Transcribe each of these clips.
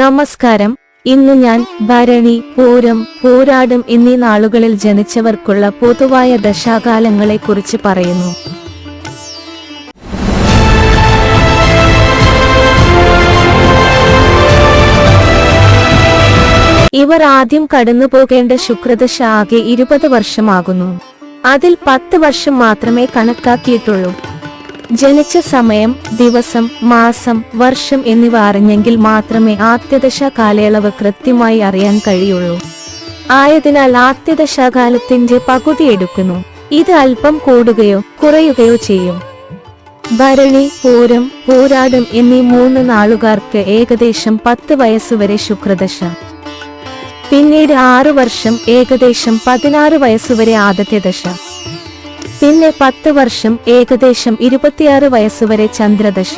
നമസ്കാരം. ഇന്ന് ഞാൻ ഭരണി പൂരം പോരാടും എന്നീ നാളുകളിൽ ജനിച്ചവർക്കുള്ള പൊതുവായ ദശാകാലങ്ങളെ കുറിച്ച് പറയുന്നു. ഇവർ ആദ്യം കടന്നു പോകേണ്ട ശുക്രദശ ആകെ ഇരുപത് വർഷമാകുന്നു. അതിൽ പത്ത് വർഷം മാത്രമേ കണക്കാക്കിയിട്ടുള്ളൂ. ജനിച്ച സമയം ദിവസം മാസം വർഷം എന്നിവ അറിഞ്ഞെങ്കിൽ മാത്രമേ ആദ്യദശ കാലയളവ് കൃത്യമായി അറിയാൻ കഴിയുള്ളൂ. ആയതിനാൽ ആദ്യദശാകാലത്തിന്റെ പകുതി എടുക്കുന്നു. ഇത് അല്പം കൂടുകയോ കുറയുകയോ ചെയ്യും. ഭരണി പൂരം പൂരാടം എന്നീ മൂന്ന് നാളുകാർക്ക് ഏകദേശം പത്ത് വയസ്സുവരെ ശുക്രദശ. പിന്നീട് ആറു വർഷം ഏകദേശം പതിനാറ് വയസ്സുവരെ ആദ്യത്തെ ദശ. പിന്നെ പത്ത് വർഷം ഏകദേശം ഇരുപത്തിയാറ് വയസ്സുവരെ ചന്ദ്രദശ.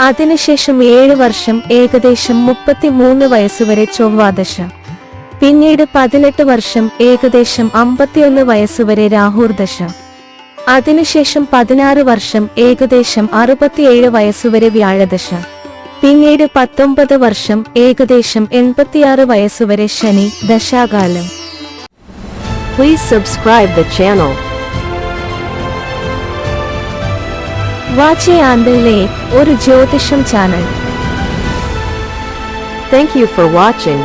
അതിനുശേഷം ഏഴ് വർഷം ഏകദേശം മുപ്പത്തിമൂന്ന് വയസ്സുവരെ ചൊവ്വാദശ. പിന്നീട് പതിനെട്ട് വർഷം ഏകദേശം അമ്പത്തിയൊന്ന് വയസ്സുവരെ രാഹുർദശ. അതിനുശേഷം പതിനാറ് വർഷം ഏകദേശം അറുപത്തിയേഴ് വയസ്സുവരെ വ്യാഴദശ. പിന്നീട് പത്തൊമ്പത് വർഷം ഏകദേശം എൺപത്തിയാറ് വയസ്സുവരെ ശനി ദശാകാലം. Please subscribe the channel. വാച്ചയാന്തയിലെ ഒരു ജ്യോതിഷം channel Thank you for watching.